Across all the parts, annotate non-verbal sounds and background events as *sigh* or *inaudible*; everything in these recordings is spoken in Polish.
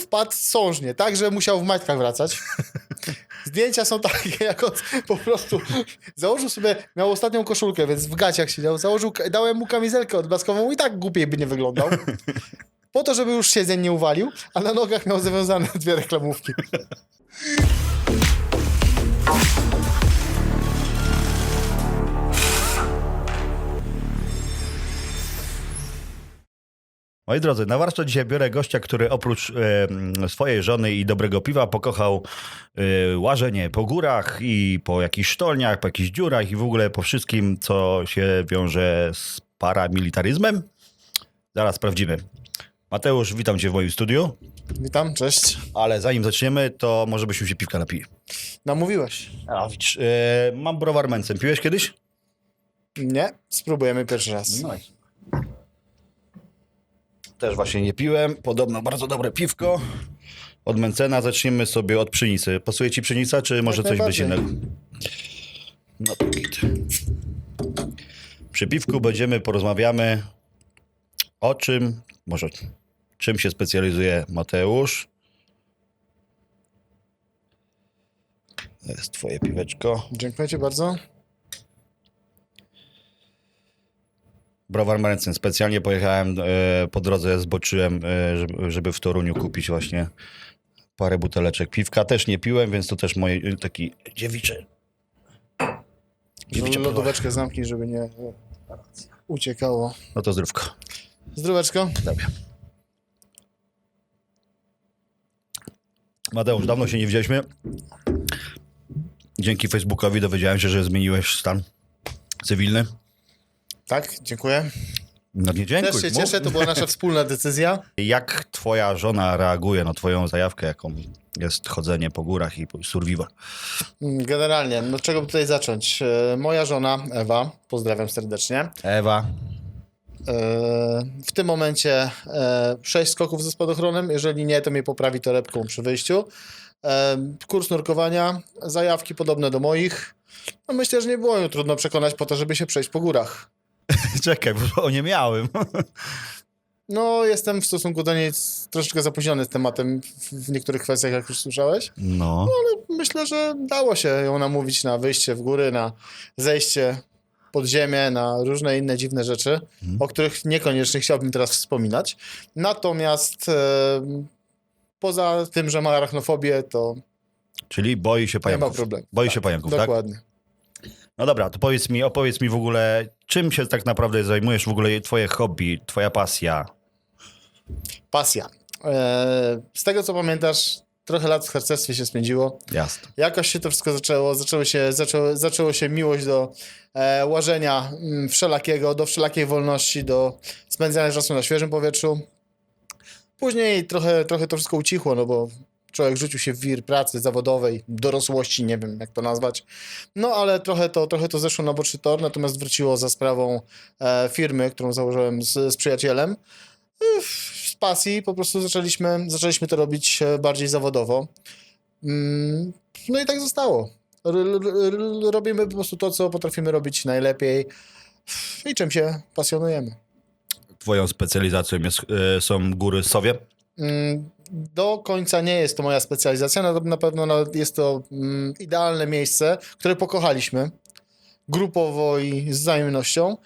Wpadł sążnie, tak, że musiał w majtkach wracać. *laughs* Zdjęcia są takie, jak on po prostu założył sobie, miał ostatnią koszulkę, więc w gaciach siedział, założył, dałem mu kamizelkę odblaskową i tak głupiej by nie wyglądał. Po to, żeby już siedzeń nie uwalił, a na nogach miał zawiązane dwie reklamówki. *laughs* Moi drodzy, na warsztat dzisiaj biorę gościa, który oprócz e, swojej żony i dobrego piwa pokochał e, łażenie po górach i po jakichś sztolniach, po jakichś dziurach i w ogóle po wszystkim, co się wiąże z paramilitaryzmem. Zaraz sprawdzimy. Mateusz, witam cię w moim studiu, Witam, cześć. ale zanim zaczniemy, to może byśmy się piwka napili. Namówiłeś? A, widzisz, e, mam browar Mencen. Piłeś kiedyś? Nie? Spróbujemy pierwszy raz. No Też właśnie nie piłem. Podobno bardzo dobre piwko. Od Mencena zaczniemy sobie od pszenicy. Pasuje ci pszenica, czy może coś być najbardziej. innego? No to git. Przy piwku będziemy, porozmawiamy o czym, może czym się specjalizuje Mateusz. To jest twoje piweczko. Dziękuję ci bardzo. Browar Mencen. Specjalnie pojechałem e, po drodze, zboczyłem, e, żeby, w Toruniu kupić właśnie parę buteleczek piwka. Też nie piłem, więc to też moje e, taki dziewicze. dziewicze browar. Lodóweczkę zamknij, żeby nie uciekało. No to zdrówko. Zdróweczko. Dobra. Mateusz, dawno się nie widzieliśmy. Dzięki Facebookowi dowiedziałem się, że zmieniłeś stan cywilny. Tak, dziękuję. No nie dziękuję. Też się cieszę, to była nasza *laughs* wspólna decyzja. Jak twoja żona reaguje na twoją zajawkę, jaką jest chodzenie po górach i survival? Generalnie, no czego by tutaj zacząć? E, Moja żona Ewa, pozdrawiam serdecznie. Ewa, E, W tym momencie e, sześć skoków ze spadochronem. Jeżeli nie, to mnie poprawi torebką przy wyjściu. E, Kurs nurkowania, zajawki podobne do moich. No myślę, że nie było ją trudno przekonać po to, żeby się przejść po górach. *laughs* czekaj, bo nie miałem. *laughs* No, jestem w stosunku do niej troszeczkę zapóźniony z tematem w- niektórych kwestiach, jak już słyszałeś. No, Myślę, że dało się ją namówić na wyjście w góry, na zejście pod ziemię, na różne inne dziwne rzeczy, o których niekoniecznie chciałbym teraz wspominać. Natomiast e, poza tym, że ma arachnofobię, to czyli boi się nie ma pająków. problemu. Boi się pająków, tak? Dokładnie. No dobra, to powiedz mi, opowiedz mi w ogóle, czym się tak naprawdę zajmujesz, w ogóle twoje hobby, twoja pasja. Pasja. E, z tego, co pamiętasz, trochę lat w harcerstwie się spędziło. Jasne. Jakoś się to wszystko zaczęło, zaczęło się, zaczęło, zaczęło się miłość do e, łażenia mm, wszelakiego, do wszelakiej wolności, do spędzania czasu na świeżym powietrzu. Później trochę, trochę to wszystko ucichło, no bo człowiek rzucił się w wir pracy zawodowej, dorosłości, nie wiem jak to nazwać. No ale trochę to, trochę to zeszło na boczny tor, natomiast wróciło za sprawą e, firmy, którą założyłem z, z przyjacielem. E, Z pasji po prostu zaczęliśmy, zaczęliśmy to robić e, bardziej zawodowo. Mm, No i tak zostało. R- r- r- robimy po prostu to, co potrafimy robić najlepiej i czym się pasjonujemy. Twoją specjalizacją jest, e, są góry Sowie. Do końca nie jest to moja specjalizacja, na, na pewno jest to mm, idealne miejsce, które pokochaliśmy grupowo i z wzajemnością,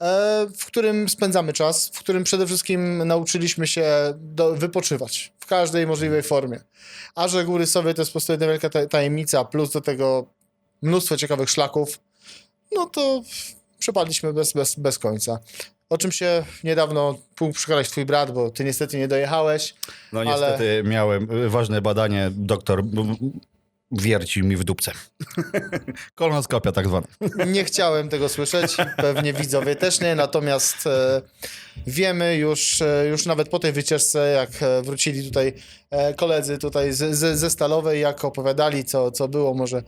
e, w którym spędzamy czas, w którym przede wszystkim nauczyliśmy się do, wypoczywać w każdej możliwej formie. A że góry sobie to jest po prostu jedna wielka ta- tajemnica, plus do tego mnóstwo ciekawych szlaków, no to przepadliśmy bez, bez, bez końca. O czym się niedawno mógł przekonać twój brat, bo ty niestety nie dojechałeś. No Ale- niestety miałem e, ważne badanie, doktor wierci mi w dupce. *laughs* Kolonoskopia tak zwana. Nie chciałem tego słyszeć, pewnie widzowie też nie, natomiast e, wiemy już, e, już nawet po tej wycieczce, jak wrócili tutaj e, koledzy tutaj z, z, ze Stalowej, jak opowiadali, co, co było, może,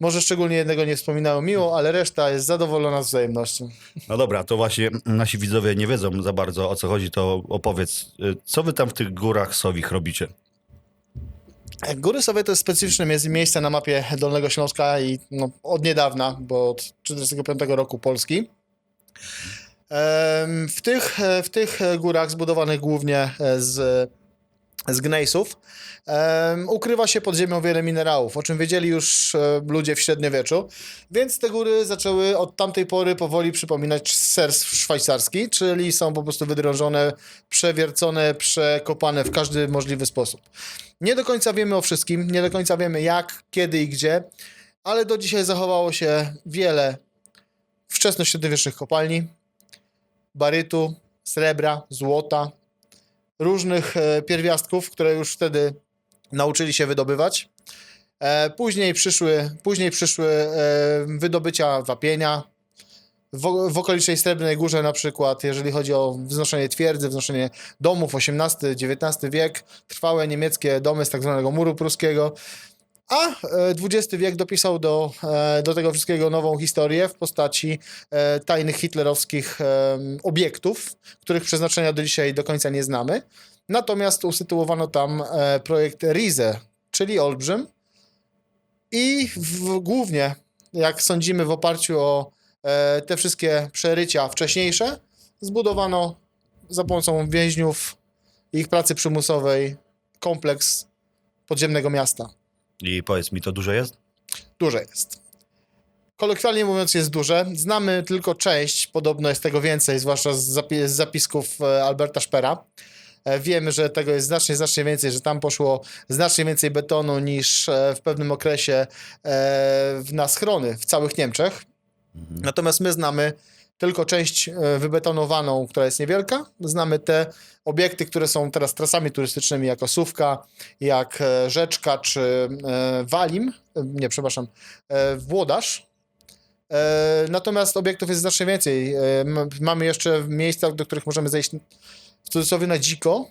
może szczególnie jednego nie wspominają miło, ale reszta jest zadowolona z wzajemnością. No dobra, to właśnie nasi widzowie nie wiedzą za bardzo o co chodzi, to opowiedz, co wy tam w tych górach Sowich robicie? Góry Sowie to jest specyficzne mie- miejsce na mapie Dolnego Śląska i no, od niedawna, bo od 1945 roku Polski. W tych, w tych górach zbudowanych głównie z z gnejsów, em, ukrywa się pod ziemią wiele minerałów, o czym wiedzieli już e, ludzie w średniowieczu, więc te góry zaczęły od tamtej pory powoli przypominać ser szwajcarski, czyli są po prostu wydrążone, przewiercone, przekopane w każdy możliwy sposób. Nie do końca wiemy o wszystkim, nie do końca wiemy jak, kiedy i gdzie, ale do dzisiaj zachowało się wiele wczesnośredniowiecznych kopalni, barytu, srebra, złota, różnych e, pierwiastków, które już wtedy nauczyli się wydobywać. E, później przyszły, później przyszły e, wydobycia wapienia. W, w okolicznej Srebrnej Górze na przykład, jeżeli chodzi o wznoszenie twierdzy, wznoszenie domów, XVIII-XIX wiek, trwałe niemieckie domy z tak zwanego muru pruskiego. A e, XX wiek dopisał do, e, do tego wszystkiego nową historię w postaci e, tajnych hitlerowskich e, obiektów, których przeznaczenia do dzisiaj do końca nie znamy. Natomiast usytuowano tam e, projekt RIZE, czyli Olbrzym. I w, głównie, jak sądzimy, w oparciu o e, te wszystkie przerycia wcześniejsze, zbudowano za pomocą więźniów i ich pracy przymusowej kompleks podziemnego miasta. I powiedz mi, to dużo jest? Duże jest. Kolokwialnie mówiąc, jest duże. Znamy tylko część, podobno jest tego więcej, zwłaszcza z, zapi- z zapisków e, Alberta Szpera. E, Wiemy, że tego jest znacznie, znacznie więcej, że tam poszło znacznie więcej betonu niż e, w pewnym okresie na schrony w całych Niemczech. Natomiast my znamy tylko część e, wybetonowaną, która jest niewielka. Znamy te obiekty, które są teraz trasami turystycznymi, jak Osówka, jak e, Rzeczka czy e, Walim, nie, przepraszam, Włodarz. Natomiast obiektów jest znacznie więcej. Mamy jeszcze miejsca, do których możemy zejść w cudzysłowie na dziko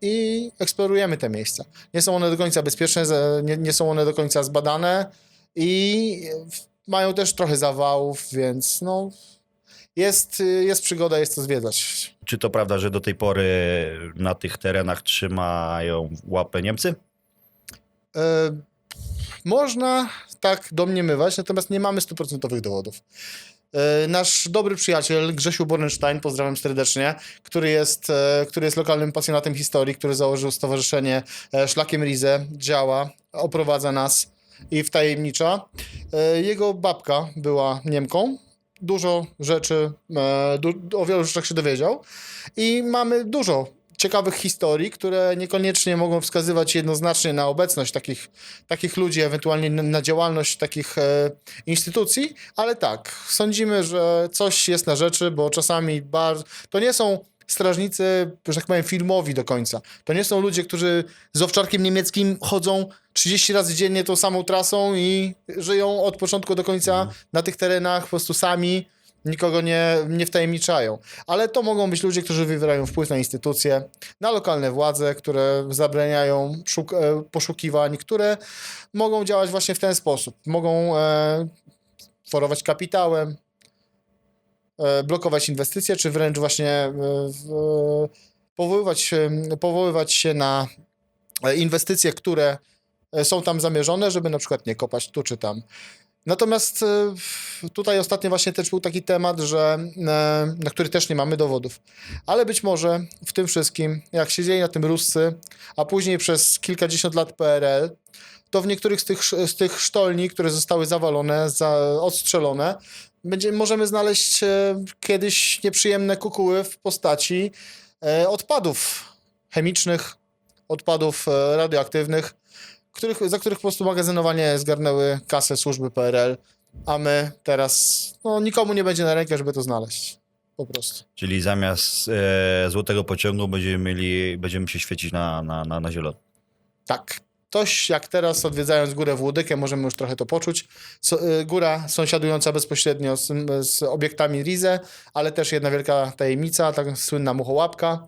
i eksplorujemy te miejsca. Nie są one do końca bezpieczne, nie, nie są one do końca zbadane i mają też trochę zawałów, więc no jest, y, jest przygoda, jest to zwiedzać. Czy to prawda, że do tej pory na tych terenach trzymają łapę Niemcy? E, można tak domniemywać, natomiast nie mamy stuprocentowych dowodów. E, Nasz dobry przyjaciel Grzesiu Bornstein, pozdrawiam serdecznie, który jest, e, który jest lokalnym pasjonatem historii, który założył stowarzyszenie e, Szlakiem Rize, działa, oprowadza nas i wtajemnicza. Jego babka była Niemką, dużo rzeczy, e, du- o wielu rzeczach się dowiedział. I mamy dużo ciekawych historii, które niekoniecznie mogą wskazywać jednoznacznie na obecność takich, takich ludzi, ewentualnie na, działalność takich e, instytucji, ale tak, sądzimy, że coś jest na rzeczy, bo czasami bardzo, to nie są strażnicy, że tak powiem, filmowi do końca. To nie są ludzie, którzy z owczarkiem niemieckim chodzą 30 razy dziennie tą samą trasą i żyją od początku do końca na tych terenach po prostu sami, nikogo nie, nie wtajemniczają. Ale to mogą być ludzie, którzy wywierają wpływ na instytucje, na lokalne władze, które zabraniają e, poszukiwań, które mogą działać właśnie w ten sposób. Mogą e, forować kapitałem, blokować inwestycje, czy wręcz właśnie e, w, powoływać, powoływać się na e, inwestycje, które e, są tam zamierzone, żeby na przykład nie kopać tu czy tam. Natomiast e, tutaj ostatnio właśnie też był taki temat, że, e, na który też nie mamy dowodów. Ale być może w tym wszystkim, jak siedzieli na tym Ruscy, a później przez kilkadziesiąt lat PRL, to w niektórych z tych, z tych sztolni, które zostały zawalone, za, odstrzelone, będzie, możemy znaleźć e, kiedyś nieprzyjemne kukuły w postaci e, odpadów chemicznych, odpadów e, radioaktywnych, których, za których po prostu magazynowanie zgarnęły kasę służby PRL, a my teraz, no nikomu nie będzie na rękę, żeby to znaleźć. Po prostu. Czyli zamiast e, złotego pociągu będziemy mieli, będziemy się świecić na, na, na, na zielono. Tak. Ktoś jak teraz odwiedzając górę w Łudykę, możemy już trochę to poczuć. So, y, góra sąsiadująca bezpośrednio z, z obiektami Rize, ale też jedna wielka tajemnica, tak słynna muchołapka.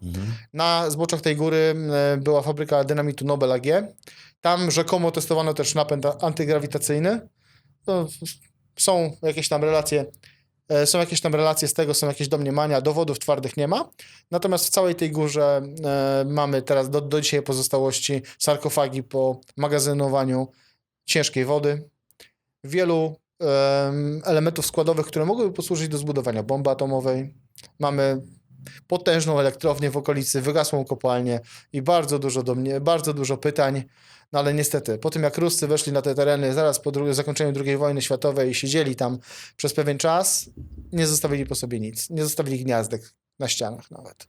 Na zboczach tej góry y, była fabryka dynamitu Nobel AG. Tam rzekomo testowano też napęd antygrawitacyjny. No, są jakieś tam relacje, są jakieś tam relacje z tego, są jakieś domniemania, dowodów twardych nie ma. Natomiast w całej tej górze e, mamy teraz do, do dzisiaj pozostałości sarkofagi po magazynowaniu ciężkiej wody. Wielu em, elementów składowych, które mogłyby posłużyć do zbudowania bomby atomowej. Mamy potężną elektrownię w okolicy, wygasłą kopalnię i bardzo dużo do mnie, bardzo dużo pytań. No ale niestety, po tym jak Ruscy weszli na te tereny zaraz po dru- zakończeniu II wojny światowej i siedzieli tam przez pewien czas, nie zostawili po sobie nic. Nie zostawili gniazdek na ścianach nawet.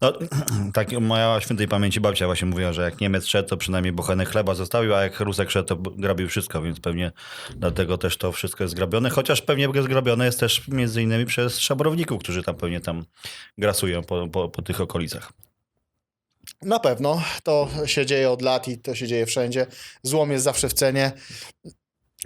No, *clears throat* tak moja świętej pamięci babcia właśnie mówiła, że jak Niemiec szedł, to przynajmniej bochenek chleba zostawił, a jak Rusek szedł, to grabił wszystko, więc pewnie dlatego też to wszystko jest zgrabione. Chociaż pewnie zgrabione jest też między innymi przez szabrowników, którzy tam pewnie tam grasują po, po, po tych okolicach. Na pewno to się dzieje od lat i to się dzieje wszędzie. Złom jest zawsze w cenie.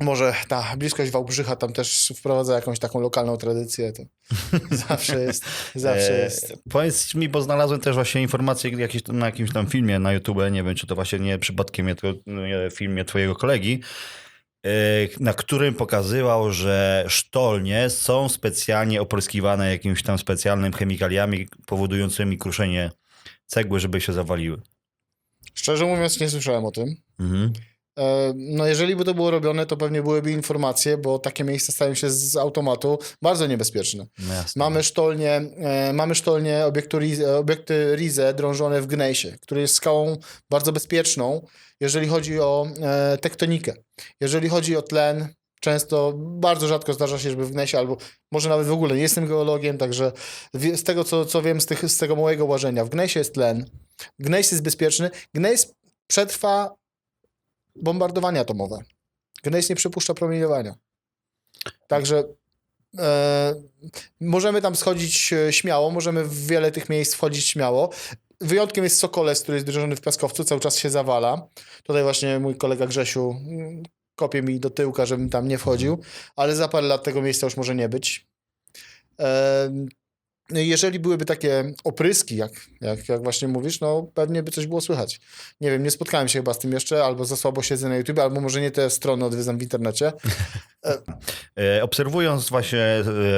Może ta bliskość Wałbrzycha tam też wprowadza jakąś taką lokalną tradycję. To *laughs* zawsze jest. Zawsze E, jest. Powiedz mi, bo znalazłem też właśnie informacje jakieś, na jakimś tam filmie na YouTube, nie wiem, czy to właśnie nie przypadkiem to, nie filmie twojego kolegi, e, na którym pokazywał, że sztolnie są specjalnie opryskiwane jakimiś tam specjalnymi chemikaliami powodującymi kruszenie cegły, żeby się zawaliły. Szczerze mówiąc, nie słyszałem o tym. Mhm. E, No, jeżeli by to było robione, to pewnie byłyby informacje, bo takie miejsca stają się z automatu bardzo niebezpieczne. No jasne. Mamy sztolnie, e, mamy sztolnie obiektu, obiekty Rize drążone w Gnejsie, który jest skałą bardzo bezpieczną, jeżeli chodzi o e, tektonikę. Jeżeli chodzi o tlen, często, bardzo rzadko zdarza się, żeby w Gnejsie, albo może nawet w ogóle, nie jestem geologiem, także z tego, co, co wiem z, tych, z tego małego łażenia, w Gnejsie jest tlen, Gnejs jest bezpieczny, Gnejs przetrwa bombardowanie atomowe. Gnejs nie przypuszcza promieniowania. Także e, możemy tam schodzić e, śmiało, możemy w wiele tych miejsc wchodzić śmiało. Wyjątkiem jest Sokoles, który jest drżony w piaskowcu, cały czas się zawala. Tutaj właśnie mój kolega Grzesiu mm, kopie mi do tyłka, żebym tam nie wchodził, ale za parę lat tego miejsca już może nie być. E, jeżeli byłyby takie opryski, jak, jak, jak właśnie mówisz, no pewnie by coś było słychać. Nie wiem, nie spotkałem się chyba z tym jeszcze, albo za słabo siedzę na YouTube, albo może nie te strony odwiedzam w internecie. E, *laughs* Obserwując właśnie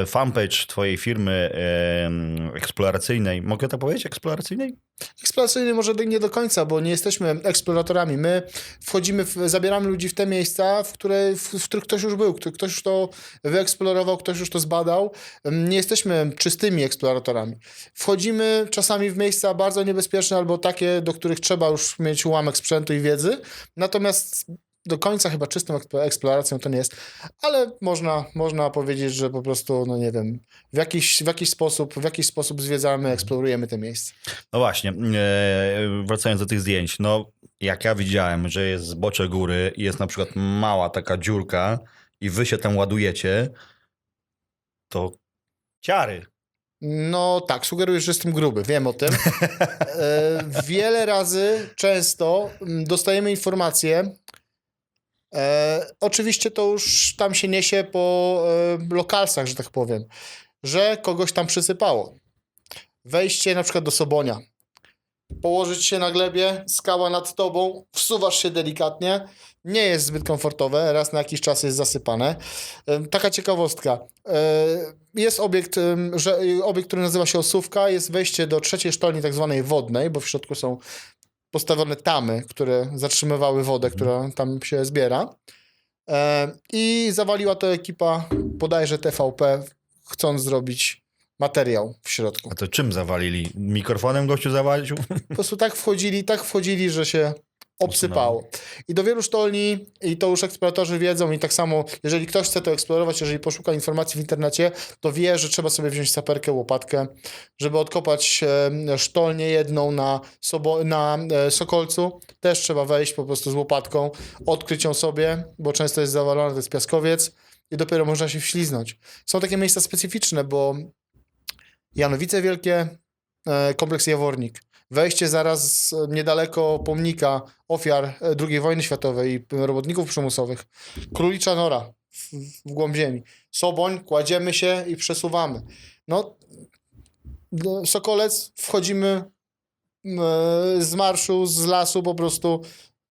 e, fanpage twojej firmy e, eksploracyjnej, mogę tak powiedzieć, eksploracyjnej? Eksploracyjny może nie do końca, bo nie jesteśmy eksploratorami. My wchodzimy, w, zabieramy ludzi w te miejsca, w, które, w, w których ktoś już był, kto- ktoś już to wyeksplorował, ktoś już to zbadał. Nie jesteśmy czystymi eksploratorami. Wchodzimy czasami w miejsca bardzo niebezpieczne albo takie, do których trzeba już mieć ułamek sprzętu i wiedzy, natomiast do końca chyba czystą eksplo- eksploracją to nie jest, ale można, można powiedzieć, że po prostu, no nie wiem, w jakiś, w jakiś sposób, w jakiś sposób zwiedzamy, eksplorujemy te miejsca. No właśnie, e, wracając do tych zdjęć, no jak ja widziałem, że jest zbocze góry i jest na przykład mała taka dziurka i wy się tam ładujecie, to ciary. No tak, sugerujesz, że jestem gruby, wiem o tym. E, wiele razy, często mm, dostajemy informacje. E, oczywiście to już tam się niesie po e, lokalsach, że tak powiem, że kogoś tam przysypało. Wejście na przykład do Sobonia. Położyć się na glebie, skała nad tobą, wsuwasz się delikatnie. Nie jest zbyt komfortowe, raz na jakiś czas jest zasypane. Taka ciekawostka. E, Jest obiekt, że, obiekt, który nazywa się Osówka. Jest wejście do trzeciej sztolni, tak zwanej wodnej, bo w środku są postawione tamy, które zatrzymywały wodę, która tam się zbiera. E, I zawaliła to ekipa, bodajże TVP, chcąc zrobić materiał w środku. A to czym zawalili? Mikrofonem gościu zawalił? Po prostu tak wchodzili, tak wchodzili, że się obsypało. I do wielu sztolni, i to już eksploratorzy wiedzą, i tak samo, jeżeli ktoś chce to eksplorować, jeżeli poszuka informacji w internecie, to wie, że trzeba sobie wziąć saperkę, łopatkę, żeby odkopać e, sztolnię jedną na, Sobo- na e, Sokolcu. Też trzeba wejść po prostu z łopatką, odkryć ją sobie, bo często jest zawalona, to jest piaskowiec, i dopiero można się wśliznąć. Są takie miejsca specyficzne, bo Janowice Wielkie, e, kompleks Jawornik. Wejście zaraz e, niedaleko pomnika ofiar e, II wojny światowej i robotników przymusowych. Królicza Nora w, w głąb ziemi. Soboń, kładziemy się i przesuwamy. No, do- Sokolec, wchodzimy z marszu, z lasu po prostu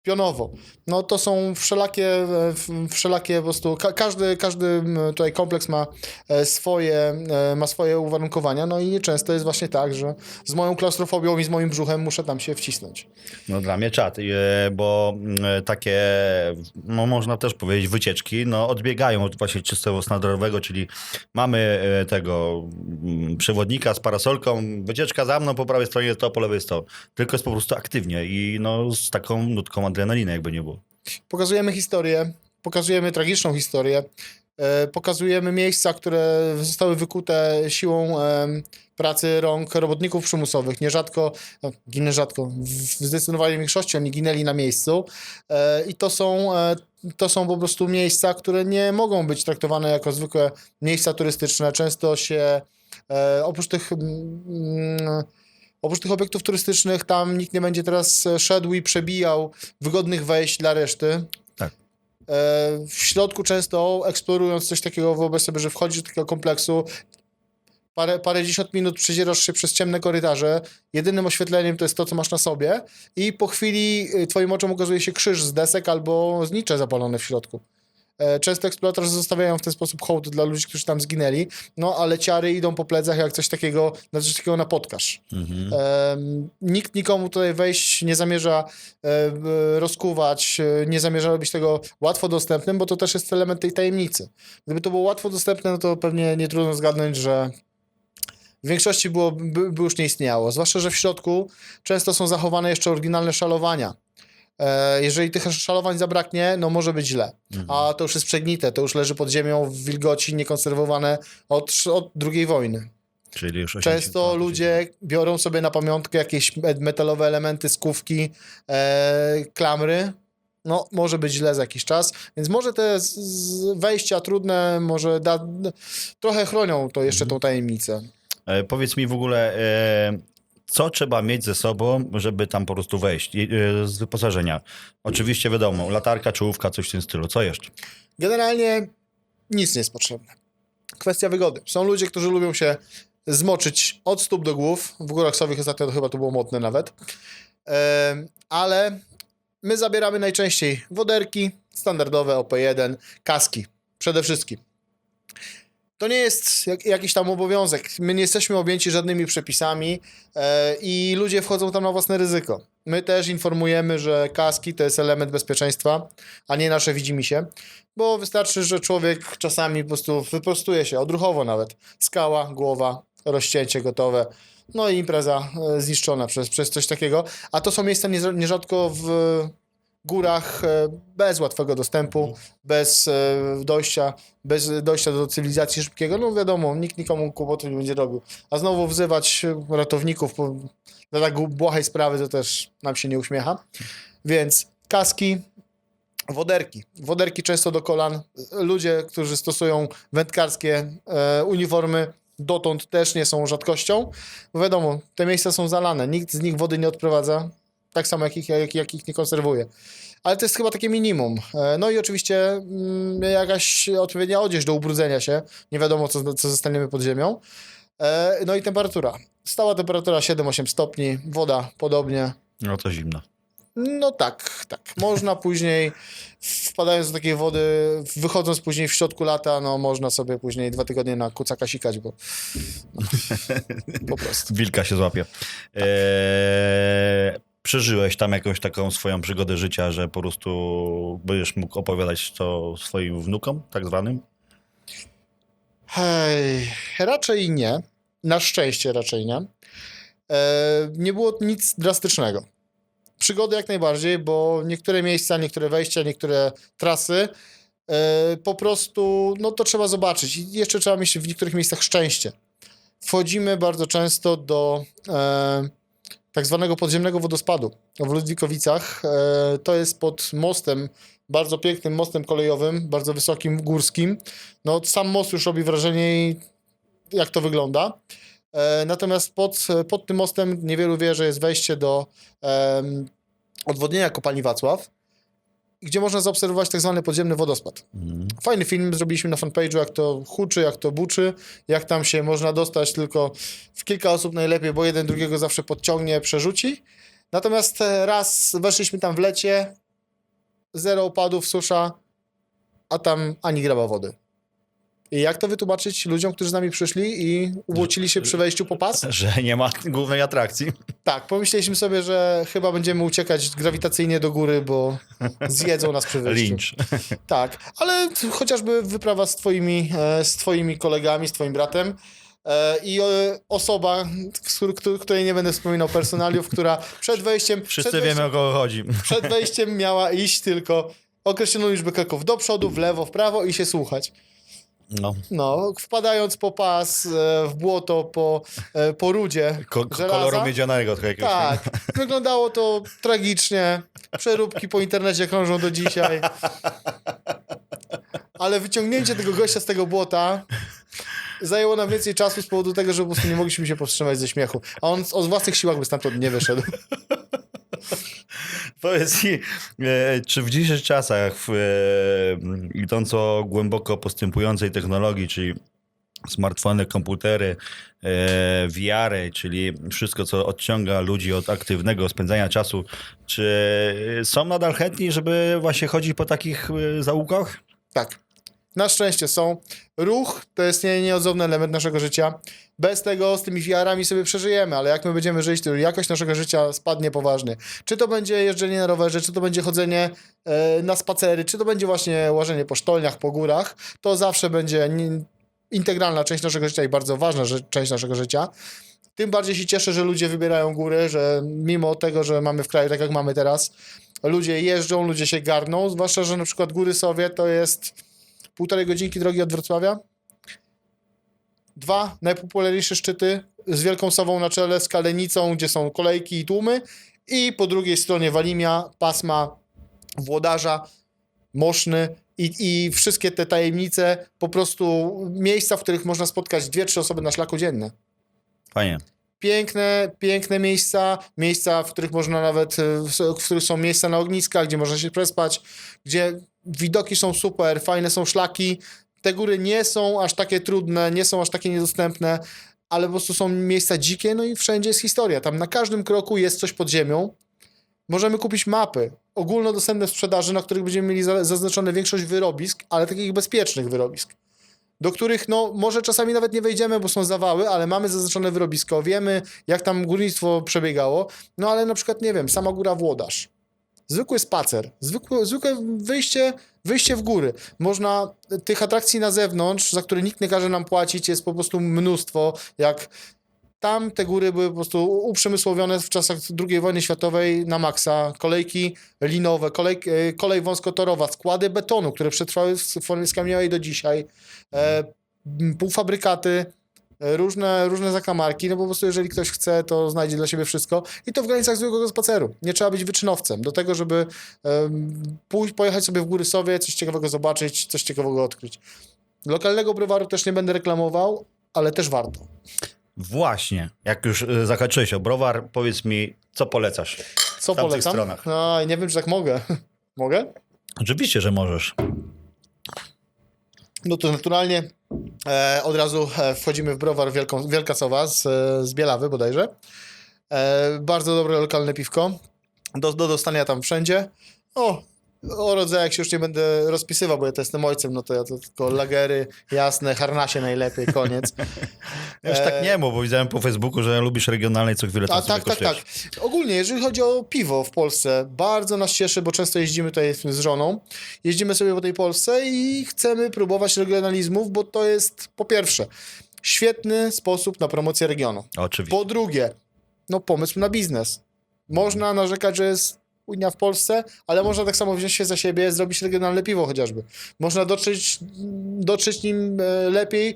pionowo. No to są wszelakie, e, wszelakie po prostu, ka każdy, każdy tutaj kompleks ma e, swoje, e, ma swoje uwarunkowania, no i często jest właśnie tak, że z moją klaustrofobią i z moim brzuchem muszę tam się wcisnąć. No dla mnie czat, bo takie, no można też powiedzieć, wycieczki, no odbiegają od właśnie czystego standardowego, czyli mamy tego przewodnika z parasolką, wycieczka za mną, po prawej stronie to, po lewej to. Tylko jest po prostu aktywnie i no z taką nutką adrenaliny, jakby nie było. Pokazujemy historię, pokazujemy tragiczną historię, e, pokazujemy miejsca, które zostały wykute siłą em, pracy rąk robotników przymusowych. Nierzadko, no, ginę rzadko, w zdecydowanej większości oni ginęli na miejscu e, i to są, e, to są po prostu miejsca, które nie mogą być traktowane jako zwykłe miejsca turystyczne. Często się e, oprócz tych mm, Oprócz tych obiektów turystycznych, tam nikt nie będzie teraz e, szedł i przebijał wygodnych wejść dla reszty. Tak. E, W środku często eksplorując coś takiego, wyobraź sobie, że wchodzisz do takiego kompleksu, parę, parędziesiąt minut przedzierasz się przez ciemne korytarze, jedynym oświetleniem to jest to, co masz na sobie i po chwili y, twoim oczom ukazuje się krzyż z desek albo znicze zapalone w środku. E, Często eksploatorzy zostawiają w ten sposób hołd dla ludzi, którzy tam zginęli, no ale ciary idą po plecach jak coś takiego, na coś takiego napotkasz. Mhm. Em, nikt nikomu tutaj wejść nie zamierza e, e, rozkuwać, e, nie zamierza robić tego łatwo dostępnym, bo to też jest element tej tajemnicy. Gdyby to było łatwo dostępne, no to pewnie nie trudno zgadnąć, że w większości było, by, by już nie istniało. Zwłaszcza, że w środku często są zachowane jeszcze oryginalne szalowania. E, Jeżeli tych szalowań zabraknie, no może być źle. A to już jest przegnite, to już leży pod ziemią w wilgoci, niekonserwowane od, od II wojny. Czyli już 80 Często ludzie biorą sobie na pamiątkę jakieś me- metalowe elementy, skówki, e, klamry. No, może być źle za jakiś czas, więc może te z- z wejścia trudne, może da, trochę chronią to jeszcze tą tajemnicę. E, Powiedz mi w ogóle, e, co trzeba mieć ze sobą, żeby tam po prostu wejść e, z wyposażenia? Oczywiście wiadomo, latarka, czołówka, coś w tym stylu. Co jeszcze? Generalnie nic nie jest potrzebne. Kwestia wygody. Są ludzie, którzy lubią się zmoczyć od stóp do głów. W górach sowych ostatnio to chyba to było modne nawet. Ale my zabieramy najczęściej woderki, standardowe OP1, kaski. Przede wszystkim. To nie jest jak, jakiś tam obowiązek. My nie jesteśmy objęci żadnymi przepisami e, i ludzie wchodzą tam na własne ryzyko. My też informujemy, że kaski to jest element bezpieczeństwa, a nie nasze widzimisię, bo wystarczy, że człowiek czasami po prostu wyprostuje się, odruchowo nawet. Skała, głowa, rozcięcie gotowe. No i impreza e, zniszczona przez, przez coś takiego. A to są miejsca nierzadko w górach e, bez łatwego dostępu, bez e, dojścia, bez dojścia do cywilizacji szybkiego. No wiadomo, nikt nikomu kłopotu nie będzie robił. A znowu wzywać ratowników dla tak błahej sprawy to też nam się nie uśmiecha. Więc kaski, woderki. Woderki często do kolan. Ludzie, którzy stosują wędkarskie e, uniformy, dotąd też nie są rzadkością. Bo wiadomo, te miejsca są zalane. Nikt z nich wody nie odprowadza. Tak samo jak ich, jak, jak ich nie konserwuje. Ale to jest chyba takie minimum. E, No i oczywiście mm, jakaś odpowiednia odzież do ubrudzenia się. Nie wiadomo, co, co zostaniemy pod ziemią. E, No i temperatura. Stała temperatura 7-8 stopni, woda podobnie. No to zimno. No tak, tak. Można *laughs* później, wpadając do takiej wody, wychodząc później w środku lata, no można sobie później dwa tygodnie na kucaka sikać, bo no, po prostu. *laughs* Wilka się złapie. E, przeżyłeś tam jakąś taką swoją przygodę życia, że po prostu będziesz mógł opowiadać to swoim wnukom, tak zwanym? Hej, raczej nie. Na szczęście raczej nie. E, nie było nic drastycznego. Przygody jak najbardziej, bo niektóre miejsca, niektóre wejścia, niektóre trasy e, po prostu, no to trzeba zobaczyć. I jeszcze trzeba mieć w niektórych miejscach szczęście. Wchodzimy bardzo często do e, tak zwanego podziemnego wodospadu w Ludwikowicach. E, to jest pod mostem, bardzo pięknym mostem kolejowym, bardzo wysokim, górskim. No sam most już robi wrażenie, jak to wygląda. E, natomiast pod, pod tym mostem niewielu wie, że jest wejście do em, odwodnienia kopalni Wacław, gdzie można zaobserwować tak zwany podziemny wodospad. Mhm. Fajny film zrobiliśmy na fanpage'u, jak to huczy, jak to buczy, jak tam się można dostać tylko w kilka osób najlepiej, bo jeden drugiego zawsze podciągnie, przerzuci. Natomiast e, raz weszliśmy tam w lecie, zero opadów, susza, a tam ani graba wody. I jak to wytłumaczyć ludziom, którzy z nami przyszli i ubłocili się przy wejściu po pas? *laughs* Że nie ma głównej atrakcji. Tak, pomyśleliśmy sobie, że chyba będziemy uciekać grawitacyjnie do góry, bo zjedzą nas przy wejściu. Lynch. *laughs* Tak, ale chociażby wyprawa z twoimi, e, z twoimi kolegami, z twoim bratem e, i e, osoba, której nie będę wspominał personaliów, która przed wejściem, Wszyscy przed wiemy, wejściem, o kogo chodzi. przed wejściem miała iść tylko określoną liczbę kroków do przodu, w lewo, w prawo i się słuchać. No. No, wpadając po pas, e, w błoto, po, e, po rudzie Ko- koloru miedzianego trochę jakiegoś. Tak, *laughs* wyglądało to tragicznie. Przeróbki po internecie krążą do dzisiaj. Ale wyciągnięcie tego gościa z tego błota zajęło nam więcej czasu z powodu tego, że po prostu nie mogliśmy się powstrzymać ze śmiechu. A on o własnych siłach by stamtąd nie wyszedł. Powiedz mi, e, czy w dzisiejszych czasach, w e, idąco głęboko postępującej technologii, czyli smartfony, komputery, e, VR, czyli wszystko, co odciąga ludzi od aktywnego spędzania czasu, czy są nadal chętni, żeby właśnie chodzić po takich e, zaułkach? Tak. Na szczęście są. Ruch to jest nie, nieodzowny element naszego życia. Bez tego z tymi VR-ami sobie przeżyjemy, ale jak my będziemy żyć, to jakość naszego życia spadnie poważnie. Czy to będzie jeżdżenie na rowerze, czy to będzie chodzenie e, na spacery, czy to będzie właśnie łażenie po sztolniach, po górach, to zawsze będzie integralna część naszego życia i bardzo ważna część naszego życia. Tym bardziej się cieszę, że ludzie wybierają góry, że mimo tego, że mamy w kraju tak jak mamy teraz, ludzie jeżdżą, ludzie się garną, zwłaszcza, że na przykład Góry Sowie to jest półtorej godzinki drogi od Wrocławia. Dwa najpopularniejsze szczyty z Wielką Sową na czele, z Kalenicą, gdzie są kolejki i tłumy i po drugiej stronie Walimia, Pasma, Włodarza, Moszny i, i wszystkie te tajemnice, po prostu miejsca, w których można spotkać dwie, trzy osoby na szlaku dzienne Fajnie. piękne, piękne miejsca, miejsca, w których można nawet, w, których są miejsca na ogniskach, gdzie można się przespać, gdzie widoki są super, fajne są szlaki. Te góry nie są aż takie trudne, nie są aż takie niedostępne, ale po prostu są miejsca dzikie, no i wszędzie jest historia. Tam na każdym kroku jest coś pod ziemią. Możemy kupić mapy ogólnodostępne w sprzedaży, na których będziemy mieli za- zaznaczone większość wyrobisk, ale takich bezpiecznych wyrobisk do których no może czasami nawet nie wejdziemy, bo są zawały, ale mamy zaznaczone wyrobisko, wiemy jak tam górnictwo przebiegało, no ale na przykład, nie wiem, sama góra Włodarz. Zwykły spacer, zwykłe, zwykłe wyjście, wyjście w góry. Można tych atrakcji na zewnątrz, za które nikt nie każe nam płacić, jest po prostu mnóstwo, jak tam te góry były po prostu uprzemysłowione w czasach II wojny światowej na maksa. Kolejki linowe, kolej, e, kolej wąskotorowa, składy betonu, które przetrwały w formie skamieniałej do dzisiaj, e, półfabrykaty, różne, różne zakamarki. No po prostu jeżeli ktoś chce, to znajdzie dla siebie wszystko. I to w granicach zwykłego spaceru. Nie trzeba być wyczynowcem do tego, żeby pójść, pojechać sobie w Góry Sowie, coś ciekawego zobaczyć, coś ciekawego odkryć. Lokalnego browaru też nie będę reklamował, ale też warto. Właśnie, jak już e, zahaczyłeś o browar, powiedz mi, co polecasz? Co polecam? stronach. No, nie wiem, czy tak mogę. *laughs* mogę? Oczywiście, że możesz. No to naturalnie e, od razu e, wchodzimy w browar Wielką, Wielka Sowa z, e, z Bielawy bodajże. E, bardzo dobre lokalne piwko. Do, do dostania tam wszędzie. O, o rodzajach się już nie będę rozpisywał, bo ja to jestem ojcem, no to ja to tylko lagery, jasne, harnasie najlepiej, koniec. *laughs* Ja już E, tak nie mów, bo widziałem po Facebooku, że lubisz regionalne i co chwilę tam A tak, tak, tak. Ogólnie, jeżeli chodzi o piwo w Polsce, bardzo nas cieszy, bo często jeździmy tutaj z żoną. Jeździmy sobie po tej Polsce i chcemy próbować regionalizmów, bo to jest po pierwsze świetny sposób na promocję regionu. Oczywiście. Po drugie, no pomysł na biznes. Można narzekać, że jest Unia w Polsce, ale można tak samo wziąć się za siebie, zrobić regionalne piwo chociażby. Można dotrzeć, dotrzeć nim e, lepiej,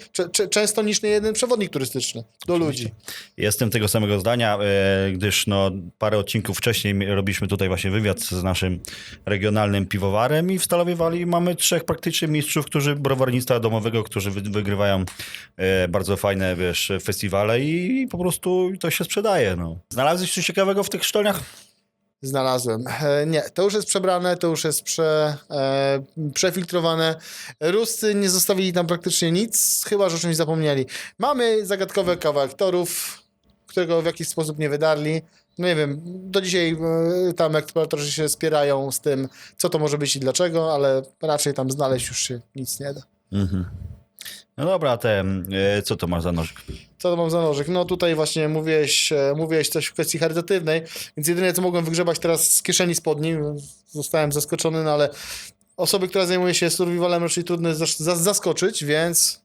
często niż nie jeden przewodnik turystyczny do ludzi. Jestem tego samego zdania, e, gdyż no, parę odcinków wcześniej robiliśmy tutaj właśnie wywiad z naszym regionalnym piwowarem i w Stalowej Wali mamy trzech praktycznie mistrzów, którzy browarnictwa domowego, którzy wy, wygrywają e, bardzo fajne, wiesz, festiwale i po prostu to się sprzedaje. No. Znalazłeś coś ciekawego w tych sztolniach? Znalazłem. E, nie, to już jest przebrane, to już jest prze, e, przefiltrowane. Ruscy nie zostawili tam praktycznie nic, chyba że o czymś zapomnieli. Mamy zagadkowy kawałek torów, którego w jakiś sposób nie wydarli. No nie wiem, do dzisiaj e, tam eksploratorzy się spierają z tym, co to może być i dlaczego, ale raczej tam znaleźć już się nic nie da. Mhm. No dobra, te, e, co to masz za nożyk? Co to mam za nożyk? No tutaj właśnie mówiłeś, e, mówiłeś coś w kwestii charytatywnej, więc jedyne co mogłem wygrzebać teraz z kieszeni spodni, zostałem zaskoczony, no ale osoby, która zajmuje się survivalem raczej trudno zaskoczyć, więc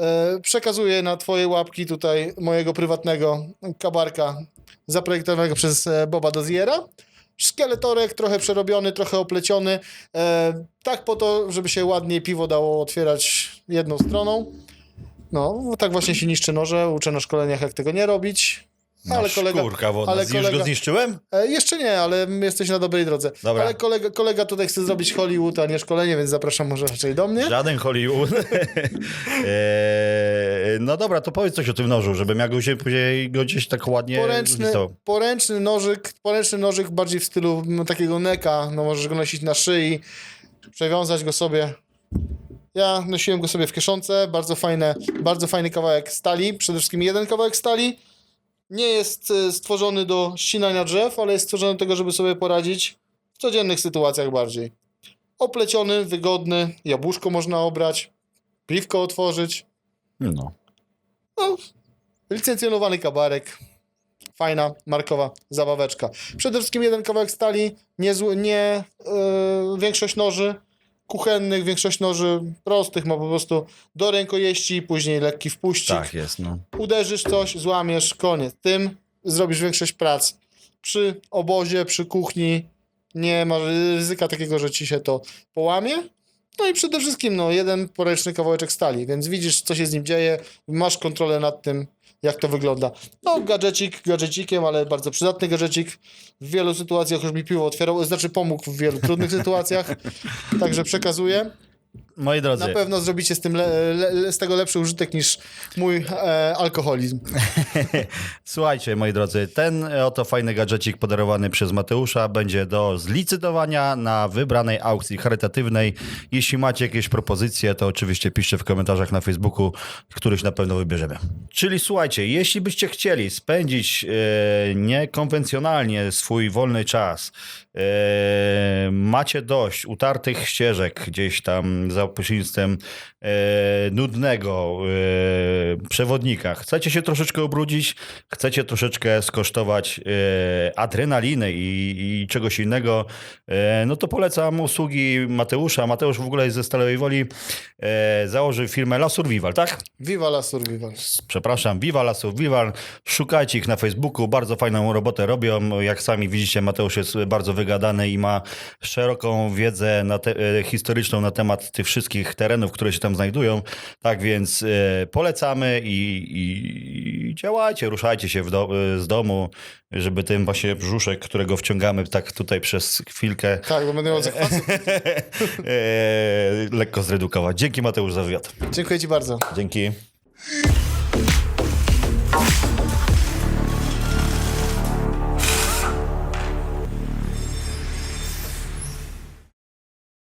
e, przekazuję na twoje łapki tutaj mojego prywatnego kabarka zaprojektowanego przez Boba Doziera. Szkieletorek, trochę przerobiony, trochę opleciony, e, tak po to, żeby się ładniej piwo dało otwierać jedną stroną. No, tak właśnie się niszczy noże, uczę na szkoleniach, jak tego nie robić. Ale No, kolega, Szkórka wodna, ale już go kolega- zniszczyłem? e, jeszcze nie, ale jesteś na dobrej drodze. Dobra. Ale kolega, kolega tutaj chce zrobić Hollywood, a nie szkolenie, więc zapraszam może raczej do mnie. Żaden Hollywood. Eee, *laughs* no dobra, to powiedz coś o tym nożu, żebym ja go się później go gdzieś tak ładnie Poręczny, poręczny nożyk, poręczny nożyk bardziej w stylu no, takiego neka, no możesz go nosić na szyi, przewiązać go sobie. Ja nosiłem go sobie w kieszonce, bardzo fajne, bardzo fajny kawałek stali, przede wszystkim jeden kawałek stali. Nie jest e, stworzony do ścinania drzew, ale jest stworzony do tego, żeby sobie poradzić w codziennych sytuacjach bardziej. Opleciony, wygodny, jabłuszko można obrać, piwko otworzyć. No. No, licencjonowany kabarek. Fajna, markowa zabaweczka. Przede wszystkim jeden kawałek stali, nie, nie yy, większość noży kuchennych, większość noży prostych ma po prostu do rękojeści, później lekki wpuścik. Tak jest, no. Uderzysz coś, złamiesz, koniec. Tym zrobisz większość prac. Przy obozie, przy kuchni nie ma ryzyka takiego, że ci się to połamie. No i przede wszystkim no, jeden poręczny kawałeczek stali, więc widzisz, co się z nim dzieje, masz kontrolę nad tym, jak to wygląda. No, gadżecik gadżecikiem, ale bardzo przydatny gadżecik. W wielu sytuacjach już mi piwo otwierał, znaczy pomógł w wielu trudnych sytuacjach, także przekazuję. Moi drodzy, Na pewno zrobicie z, tym le, le, z tego lepszy użytek niż mój e, alkoholizm. *laughs* Słuchajcie, moi drodzy, ten oto fajny gadżecik podarowany przez Mateusza będzie do zlicytowania na wybranej aukcji charytatywnej. Jeśli macie jakieś propozycje, to oczywiście piszcie w komentarzach na Facebooku, któryś na pewno wybierzemy. Czyli słuchajcie, jeśli byście chcieli spędzić e, niekonwencjonalnie swój wolny czas, e, macie dość utartych ścieżek gdzieś tam za pośrednictwem e, nudnego e, przewodnika, chcecie się troszeczkę ubrudzić, chcecie troszeczkę skosztować e, adrenaliny i, i czegoś innego, e, no to polecam usługi Mateusza. Mateusz w ogóle jest ze Stalowej Woli, e, założył firmę La Survival, tak? Viva la survival. przepraszam, Viva La Survival. Szukajcie ich na Facebooku, bardzo fajną robotę robią. Jak sami widzicie, Mateusz jest bardzo wygadany i ma szeroką wiedzę na te, e, historyczną na temat tych wszystkich terenów, które się tam znajdują. Tak więc e, polecamy i, i, i działajcie, ruszajcie się do, e, z domu, żeby ten właśnie brzuszek, którego wciągamy tak tutaj przez chwilkę, Tak, bo będę miał zakwasy. *laughs* e, lekko zredukować. Dzięki Mateusz za wywiad. Dziękuję Ci bardzo. Dzięki.